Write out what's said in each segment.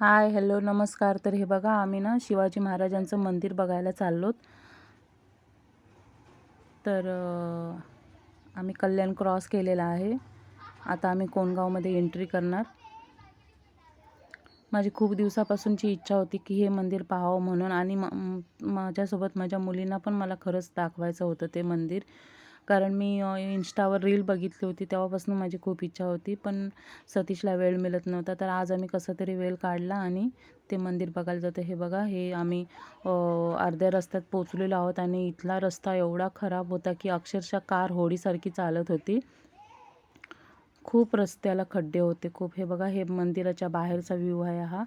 Hi hello नमस्कार. तर हे बघा आम्ही ना शिवाजी महाराजांचं मंदिर बघायला चाललोत. तर आम्ही कल्याण क्रॉस केलेला आहे. आता आम्ही कोणगावमध्ये एंट्री करणार. माझी खूप दिवसापासूनची इच्छा होती की हे मंदिर पाहावं म्हणून आणि म- माझ्यासोबत माझ्या मुलींना पण मला खरंच दाखवायचं होतं ते मंदिर. कारण मी इंस्टावर रील बघितली होती तेव्हापासून माझी खूप इच्छा होती पण सतीशला वेळ मिळत नव्हता. तर आज आम्ही कसा तरी वेळ काढला आणि ते मंदिर बघायला जातं. हे बघा हे आम्ही अर्ध्या रस्त्यात पोचलेलो आहोत आणि इथला रस्ता एवढा खराब होता की अक्षरशः कार होडीसारखी चालत होती. खूप रस्त्याला खड्डे होते खूप. हे बघा हे मंदिराच्या बाहेरचा व्ह्यू आहे हा.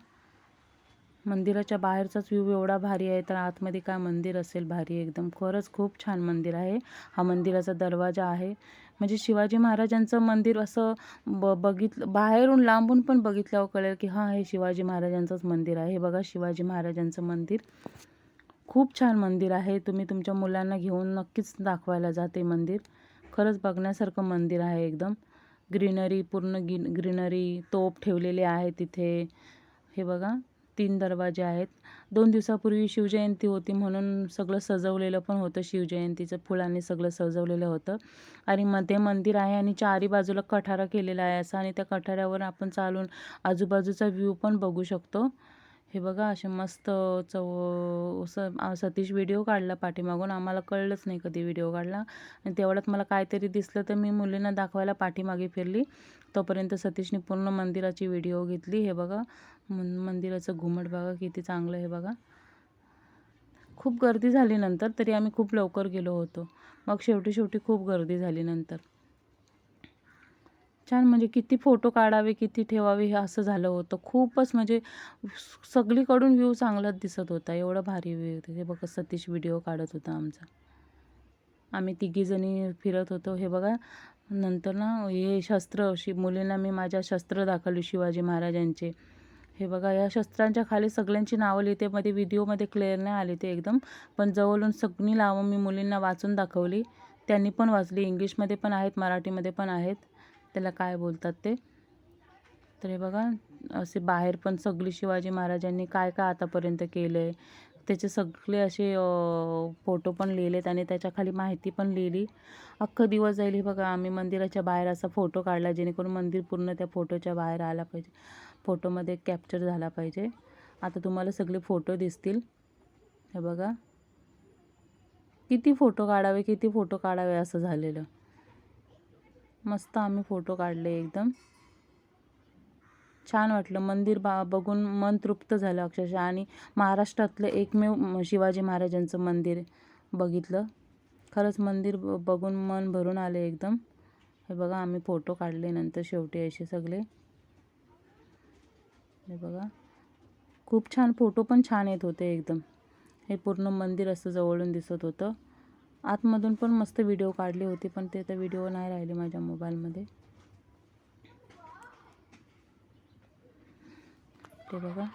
मंदिराच्या बाहेरचाच व्ह्यू एवढा भारी आहे तर आतमध्ये काय मंदिर असेल भारी एकदम. खरंच खूप छान मंदिर आहे. हा मंदिराचा दरवाजा आहे. म्हणजे शिवाजी महाराजांचं मंदिर असं ब बघितलं बाहेरून लांबून पण बघितल्यावर कळेल की हां हे शिवाजी महाराजांचंच मंदिर आहे. हे बघा शिवाजी महाराजांचं मंदिर. खूप छान मंदिर आहे. तुम्ही तुमच्या मुलांना घेऊन नक्कीच दाखवायला जा ते मंदिर. खरंच बघण्यासारखं मंदिर आहे एकदम. ग्रीनरी पूर्ण गिन ग्रीनरी तोप ठेवलेले आहे तिथे. हे बघा. तीन दरवाजे आहेत. दोन दिवसापूर्वी शिवजयंती होती म्हणून सगळं सजवलेलं पण होतं. शिवजयंतीचं फुलांनी सगळं सजवलेलं होतं. आणि मध्ये मंदिर आहे आणि चारी बाजूला कठारा केलेला आहे असा आणि त्या कठाऱ्यावर आपण चालून आजूबाजूचा व्ह्यू पण बघू शकतो. हे बघा असे मस्त चव स सतीश व्हिडिओ काढला पाठीमागून. आम्हाला कळलंच नाही कधी व्हिडिओ काढला. आणि तेवढ्यात मला काहीतरी दिसलं तर मी मुलींना दाखवायला पाठीमागे फिरली. तोपर्यंत सतीशने पूर्ण मंदिराची व्हिडिओ घेतली. हे बघा मंदिराचं घुमट बघा किती चांगलं आहे बघा. खूप गर्दी झाली नंतर तरी आम्ही खूप लवकर गेलो होतो. मग शेवटी शेवटी खूप गर्दी झाली नंतर. छान म्हणजे किती फोटो काढावे किती ठेवावे हे असं झालं होतं. खूपच म्हणजे सगळीकडून व्ह्यू चांगलाच दिसत होता. एवढं भारी व्ह्यू होते. हे बघा सतीश व्हिडिओ काढत होता आमचा. आम्ही तिघीजणी फिरत होतो. हे बघा नंतर ना हे शस्त्र अशी मुलींना मी माझ्या शस्त्र दाखवली शिवाजी महाराजांचे. हे बघा या शस्त्रांच्या खाली सगळ्यांची नावं लिहिते मध्ये व्हिडिओमध्ये क्लिअर नाही आली ते एकदम. पण जवळून सगळी नावं मी मुलींना वाचून दाखवली. त्यांनी पण वाचली इंग्लिशमध्ये पण आहेत मराठीमध्ये पण आहेत. त्याला काय बोलतात ते? तर हे बघा असे बाहेर पण सगळी शिवाजी महाराजांनी काय काय आतापर्यंत केलं आहे त्याचे सगळे असे फोटो पण लिहिलेत आणि त्याच्याखाली माहिती पण लिहिली. अख्खं दिवस जाईल हे बघा आम्ही मंदिराच्या बाहेर असा फोटो काढला जेणेकरून मंदिर पूर्ण त्या फोटोच्या बाहेर आला पाहिजे. फोटोमध्ये कॅप्चर झाला पाहिजे. आता तुम्हाला सगळे फोटो दिसतील. हे बघा. किती फोटो काढावे किती फोटो काढावे असं झालेलं. मस्त आम्ही फोटो काढले एकदम. छान वाटलं. मंदिर बा बघून मन तृप्त झालं अक्षरशः. आणि महाराष्ट्रातलं एकमेव शिवाजी महाराजांचं मंदिर बघितलं. खरंच मंदिर ब- बघून मन भरून आले एकदम. हे बघा आम्ही फोटो काढले नंतर शेवटी असे सगळे. हे बघा. खूप छान फोटो पण छान येत होते एकदम. हे पूर्ण मंदिर असं जवळून दिसत होतं. आतमधून पण मस्त व्हिडिओ काढले होते पण ते तर व्हिडिओ नाही राहिले माझ्या मोबाईलमध्ये ते बघा.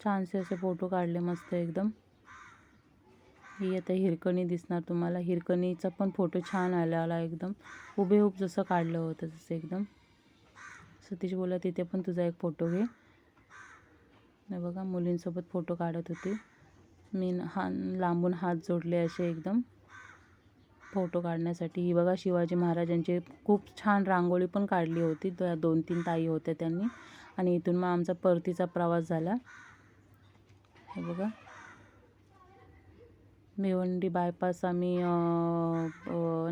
छानसे असे फोटो काढले मस्त एकदम. ही आता हिरकणी दिसणार तुम्हाला. हिरकणीचा पण फोटो छान आला आला एकदम. हुबेहूब जसं काढलं होतं तसं एकदम. सतीश बोला तिथे पण तुझा एक फोटो घे. बघा मुलींसोबत फोटो काढत होती. मी हा लांबून हात जोडले असे एकदम फोटो काढण्यासाठी. ही बघा शिवाजी महाराजांची खूप छान रांगोळी पण काढली होती. त्या दोन तीन ताई होत्या त्यांनी. आणि इथून मग आमचा परतीचा प्रवास झाला. हे बघा. भिवंडी बायपास आम्ही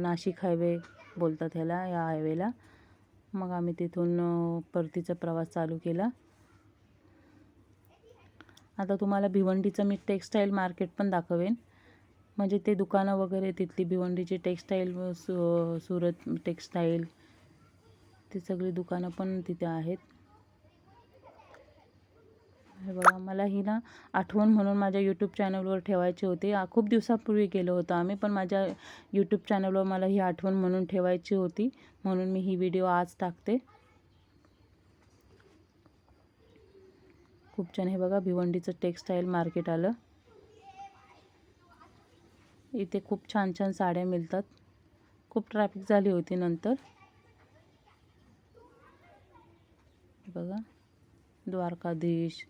नाशिक हायवे बोलतात ह्याला या हायवेला. मग आम्ही तिथून परतीचा प्रवास चालू केला. आता तुम्हाला भिवंडीचं मी टेक्स्टाईल मार्केट पण दाखवेन. म्हणजे ते दुकानं वगैरे तिथली भिवंडीची टेक्स्टाईल सु सुरत टेक्स्टाईल ती सगळी दुकानं पण तिथे आहेत. हे बघा मला ही ना आठवण म्हणून माझ्या यूट्यूब चॅनलवर ठेवायची होती. खूप दिवसापूर्वी गेलो होतो आम्ही पण माझ्या यूट्यूब चॅनलवर मला ही आठवण म्हणून ठेवायची होती. म्हणून मी ही व्हिडिओ आज टाकते. खूप छान हे बघा भिवंडीचं टेक्स्टाईल मार्केट आलं. इथे खूप छान छान साड्या मिळतात. खूप ट्रॅफिक झाली होती नंतर. बघा द्वारकाधीश